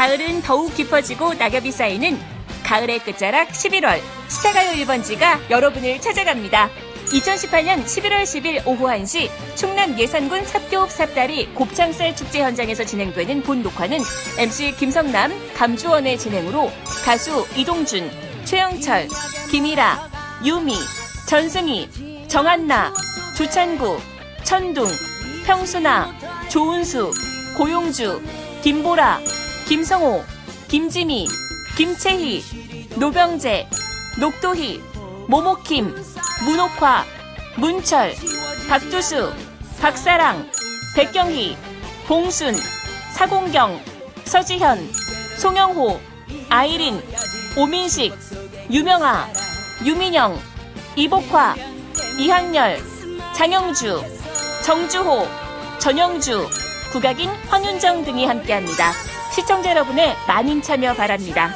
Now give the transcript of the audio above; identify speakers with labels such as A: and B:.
A: 가을은 더욱 깊어지고 낙엽이 쌓이는 가을의 끝자락 11월 스타가요 1번지가 여러분을 찾아갑니다. 2018년 11월 10일 오후 1시 충남 예산군 삽교읍 삽다리 곱창살 축제 현장에서 진행되는 본 녹화는 MC 김성남, 감주원의 진행으로 가수 이동준, 최영철, 김일아, 유미, 전승희, 정한나, 조찬구, 천둥, 평순아, 조은수, 고용주, 김보라, 김성호, 김지미, 김채희, 노병재, 녹도희, 모모킴, 문옥화, 문철, 박두수, 박사랑, 백경희, 봉순, 사공경, 서지현, 송영호, 아이린, 오민식, 유명아, 유민영, 이복화, 이학열, 장영주, 정주호, 전영주, 국악인 황윤정 등이 함께합니다. 시청자 여러분의 많은 참여 바랍니다.